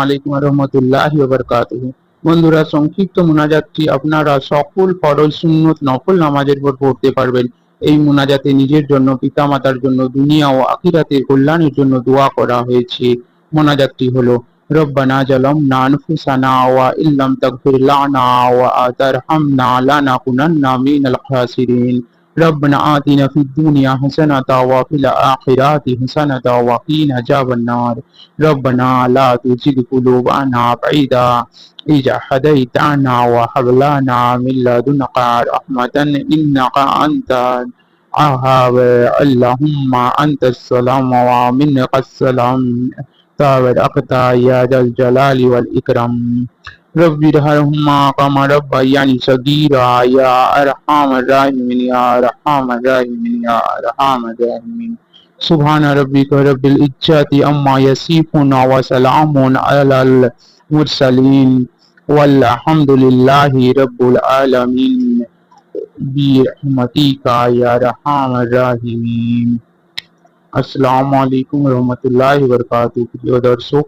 আলাইকুম রহমতুল্লাহ বন্ধুরা, সংক্ষিপ্ত মুনাজাতটি আপনারা সকল ফরজ সুন্নত নফল নামাজের পর পড়তে পারবেন। এই মুনাজাতে নিজের জন্য, পিতামাতার জন্য, দুনিয়া ও আখিরাতের কল্যাণের জন্য দোয়া করা হয়েছে। মোনাজাতটি হলো, রব্বানা জালামনা আনফুসানা ওয়া ইল্লাম তাগফির লানা ওয়া তারহামনা লানাকুনান্না মিনাল খাসিরিন। ربنا آتنا في الدنيا حسنة وفي الآخرة حسنة وقنا عذاب النار. ربنا لا تزغ قلوبنا بعد إذ هديتنا وهب لنا من لدنك رحمة إنك أنت الوهاب. اللهم أنت السلام ومنك السلام. تباركت يا ذا الجلال والإكرام. رب ارحمهما كما ربياني صغيرا يا أرحم الراحمين يا أرحم الراحمين يا أرحم الراحمين سبحان ربك رب العزة عما يصفون وسلام على المرسلين والحمد لله رب العالمين برحمتك يا أرحم الراحمين আসসালামু আলাইকুম রহমতুল্লাহ বরকাত প্রিয় দর্শক